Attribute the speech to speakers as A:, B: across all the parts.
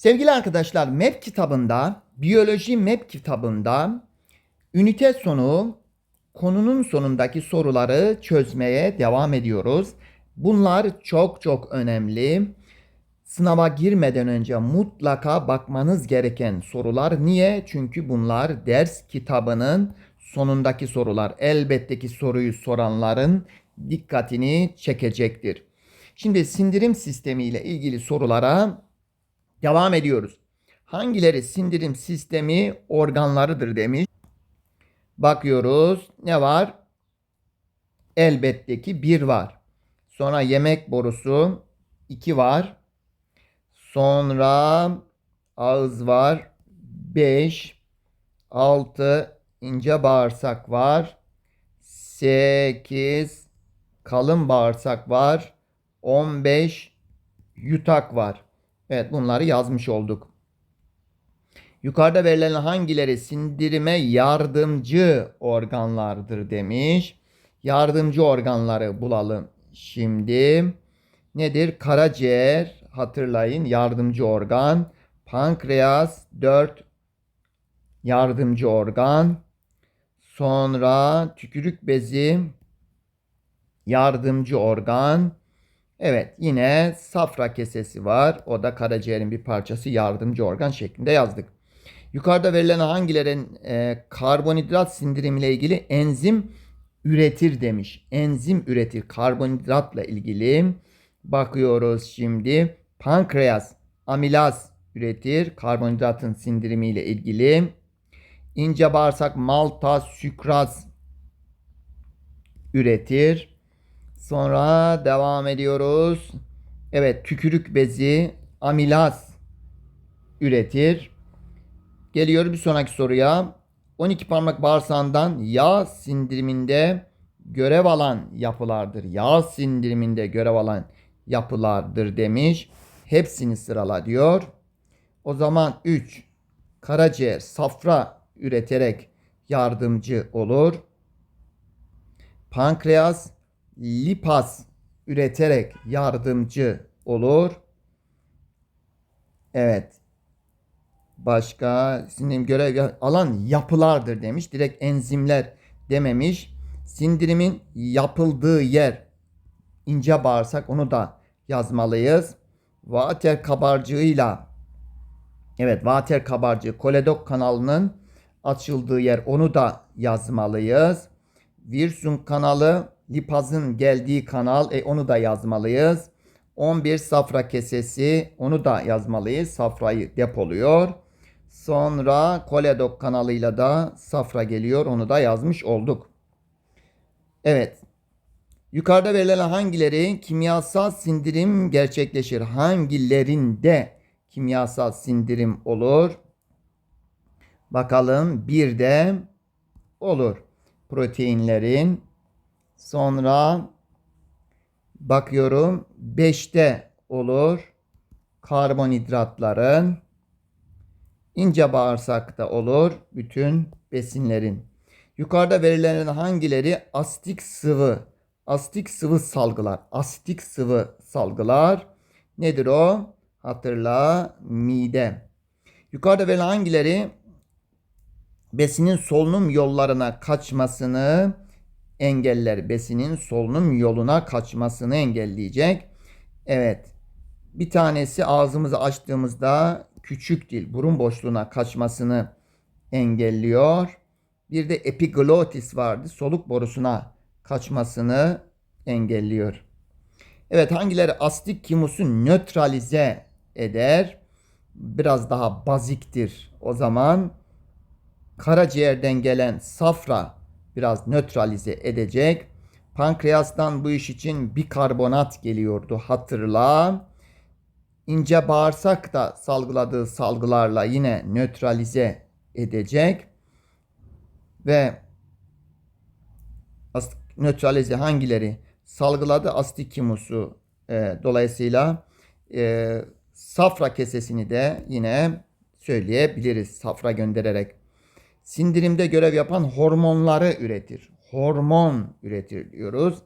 A: Sevgili arkadaşlar MEP kitabında, biyoloji MEP kitabında ünite sonu konunun sonundaki soruları çözmeye devam ediyoruz. Bunlar çok çok önemli. Sınava girmeden önce mutlaka bakmanız gereken sorular. Niye? Çünkü bunlar ders kitabının sonundaki sorular. Elbette ki soruyu soranların dikkatini çekecektir. Şimdi sindirim sistemi ile ilgili sorulara devam ediyoruz. Hangileri sindirim sistemi organlarıdır demiş. Bakıyoruz. Ne var? Elbette ki bir var. Sonra yemek borusu iki var. Sonra ağız var. 5 6 ince bağırsak var. 8 kalın bağırsak var. 15 yutak var. Evet bunları yazmış olduk. Yukarıda verilen hangileri sindirime yardımcı organlardır demiş. Yardımcı organları bulalım. Şimdi nedir? Karaciğer hatırlayın yardımcı organ. Pankreas 4 yardımcı organ. Sonra tükürük bezi yardımcı organ. Evet yine safra kesesi var. O da karaciğerin bir parçası yardımcı organ şeklinde yazdık. Yukarıda verilen hangilerin e, karbonhidrat sindirimiyle ilgili enzim üretir demiş. Enzim üretir karbonhidratla ilgili. Bakıyoruz şimdi. Pankreas amilaz üretir karbonhidratın sindirimiyle ilgili. İnce bağırsak malta sükraz üretir. Sonra devam ediyoruz. Evet tükürük bezi amilaz üretir. Geliyor bir sonraki soruya. 12 parmak bağırsağından yağ sindiriminde görev alan yapılardır. Yağ sindiriminde görev alan yapılardır demiş. Hepsini sırala diyor. O zaman 3 karaciğer safra üreterek yardımcı olur. Pankreas lipaz üreterek yardımcı olur. Evet. Başka sindirim görev alan yapılardır demiş. Direkt enzimler dememiş. Sindirimin yapıldığı yer ince bağırsak onu da yazmalıyız. Vater kabarcığıyla evet vater kabarcığı koledok kanalının açıldığı yer onu da yazmalıyız. Wirsung kanalı lipazın geldiği kanal e, onu da yazmalıyız. 11 safra kesesi onu da yazmalıyız. Safrayı depoluyor. Sonra koledok kanalıyla da safra geliyor. Onu da yazmış olduk. Evet. Yukarıda verilen hangileri kimyasal sindirim gerçekleşir? Hangilerinde kimyasal sindirim olur? Bakalım bir de olur. Proteinlerin sonra bakıyorum 5'te olur. Karbonhidratların ince bağırsakta olur. Bütün besinlerin. Yukarıda verilen hangileri astik sıvı? Astik sıvı salgılar. Astik sıvı salgılar. Nedir o? Hatırla mide. Yukarıda verilen hangileri besinin solunum yollarına kaçmasını engeller. Besinin solunum yoluna kaçmasını engelleyecek. Evet. Bir tanesi ağzımızı açtığımızda küçük dil burun boşluğuna kaçmasını engelliyor. Bir de epiglottis vardı. Soluk borusuna kaçmasını engelliyor. Evet hangileri astik kimusu nötralize eder? Biraz daha baziktir. O zaman karaciğerden gelen safra biraz nötralize edecek. Pankreastan bu iş için bikarbonat geliyordu hatırla. İnce bağırsak da salgıladığı salgılarla yine nötralize edecek. Ve nötralize hangileri salgıladı astikimusu e, dolayısıyla e, safra kesesini de yine söyleyebiliriz safra göndererek. Sindirimde görev yapan hormonları üretir. Hormon üretir diyoruz.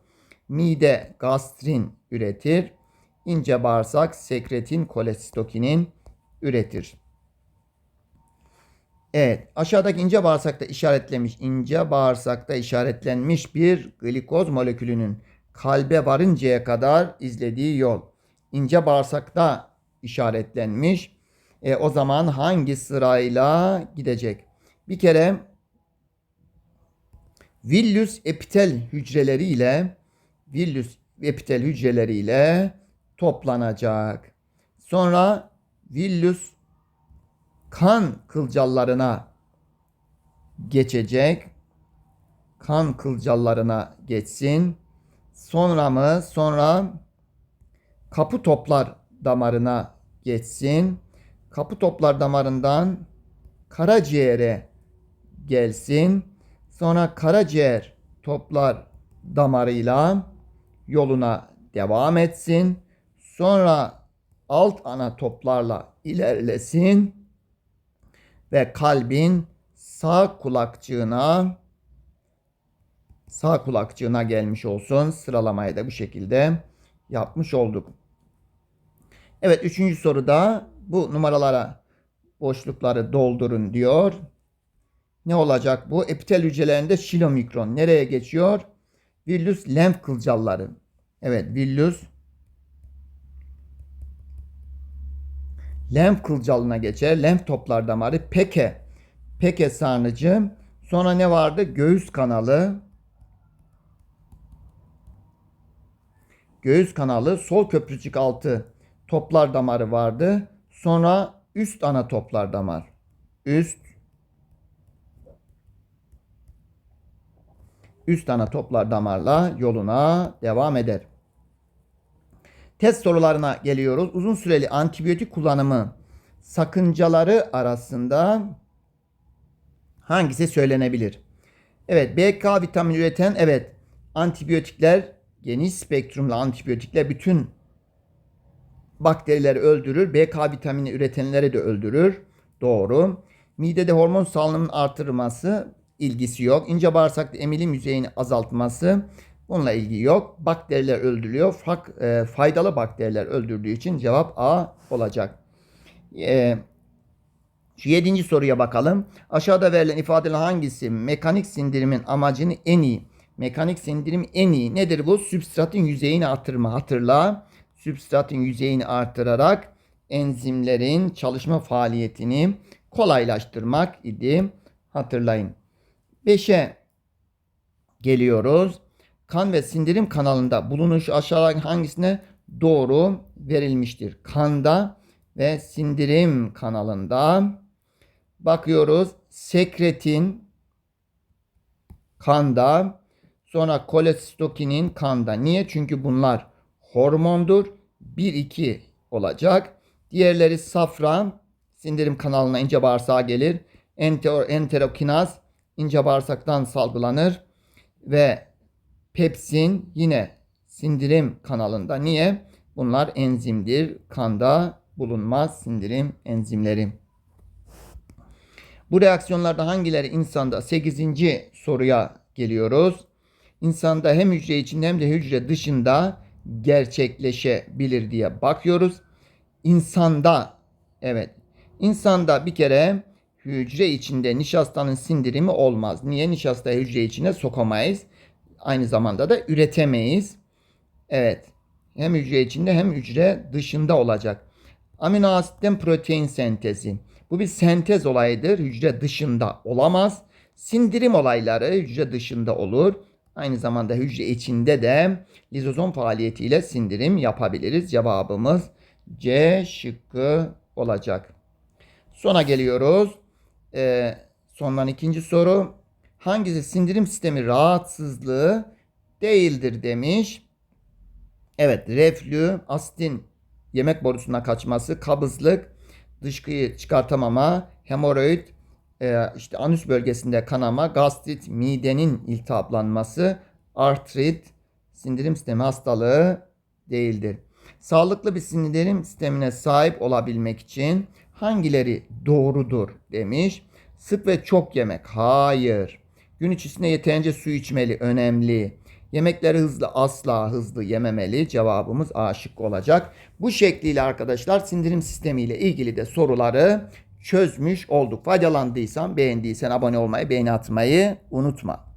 A: Mide gastrin üretir. İnce bağırsak sekretin, kolestokinin üretir. Evet, aşağıdaki ince bağırsakta işaretlemiş, ince bağırsakta işaretlenmiş bir glikoz molekülünün kalbe varıncaya kadar izlediği yol. İnce bağırsakta işaretlenmiş. E, o zaman hangi sırayla gidecek? Bir kere villus epitel hücreleri ile villus epitel hücreleri ile toplanacak. Sonra villus kan kılcallarına geçecek. Kan kılcallarına geçsin. Sonra mı? Sonra kapı toplar damarına geçsin. Kapı toplar damarından karaciğere gelsin. Sonra karaciğer toplar damarıyla yoluna devam etsin. Sonra alt ana toplarla ilerlesin ve kalbin sağ kulakçığına sağ kulakçığına gelmiş olsun. Sıralamayı da bu şekilde yapmış olduk. Evet üçüncü soruda bu numaralara boşlukları doldurun diyor. Ne olacak bu? Epitel hücrelerinde şilomikron nereye geçiyor? Villus lenf kılcalları. Evet villus lenf kılcalına geçer. Lenf toplar damarı peke. Peke sarnıcı. Sonra ne vardı? Göğüs kanalı. Göğüs kanalı sol köprücük altı toplar damarı vardı. Sonra üst ana toplar damar. Üst üst ana toplar damarla yoluna devam eder. Test sorularına geliyoruz. Uzun süreli antibiyotik kullanımı sakıncaları arasında hangisi söylenebilir? Evet, BK vitamini üreten evet antibiyotikler geniş spektrumlu antibiyotikler bütün bakterileri öldürür. BK vitamini üretenleri de öldürür. Doğru. Midede hormon salınımının artırılması ilgisi yok. İnce bağırsakta emilim yüzeyini azaltması bununla ilgi yok. Bakteriler öldürülüyor. Fak, e, faydalı bakteriler öldürdüğü için cevap A olacak. E, şu yedinci soruya bakalım. Aşağıda verilen ifadeler hangisi mekanik sindirimin amacını en iyi? Mekanik sindirim en iyi. Nedir bu? Sübstratın yüzeyini artırma. Hatırla. Sübstratın yüzeyini artırarak enzimlerin çalışma faaliyetini kolaylaştırmak idi. Hatırlayın. 5'e geliyoruz. Kan ve sindirim kanalında bulunuş aşağıdaki hangisine doğru verilmiştir? Kanda ve sindirim kanalında bakıyoruz. Sekretin kanda sonra kolestokinin kanda. Niye? Çünkü bunlar hormondur. 1-2 olacak. Diğerleri safra sindirim kanalına ince bağırsağa gelir. Enter, enterokinaz ince bağırsaktan salgılanır ve pepsin yine sindirim kanalında. Niye? Bunlar enzimdir. Kanda bulunmaz sindirim enzimleri. Bu reaksiyonlarda hangileri insanda 8. soruya geliyoruz. İnsanda hem hücre içinde hem de hücre dışında gerçekleşebilir diye bakıyoruz. İnsanda evet insanda bir kere hücre içinde nişastanın sindirimi olmaz. Niye? Nişasta hücre içine sokamayız. Aynı zamanda da üretemeyiz. Evet. Hem hücre içinde hem hücre dışında olacak. Amino asitten protein sentezi. Bu bir sentez olayıdır. Hücre dışında olamaz. Sindirim olayları hücre dışında olur. Aynı zamanda hücre içinde de lizozom faaliyetiyle sindirim yapabiliriz. Cevabımız C şıkkı olacak. Sona geliyoruz. Ee, sondan ikinci soru. Hangisi sindirim sistemi rahatsızlığı değildir demiş. Evet reflü, asitin yemek borusuna kaçması, kabızlık, dışkıyı çıkartamama, hemoroid, e, işte anüs bölgesinde kanama, gastrit, midenin iltihaplanması, artrit, sindirim sistemi hastalığı değildir. Sağlıklı bir sindirim sistemine sahip olabilmek için hangileri doğrudur demiş. Sık ve çok yemek. Hayır. Gün içerisinde yeterince su içmeli. Önemli. Yemekleri hızlı asla hızlı yememeli. Cevabımız A şıkkı olacak. Bu şekliyle arkadaşlar sindirim sistemiyle ilgili de soruları çözmüş olduk. Faydalandıysan, beğendiysen abone olmayı, beğeni atmayı unutma.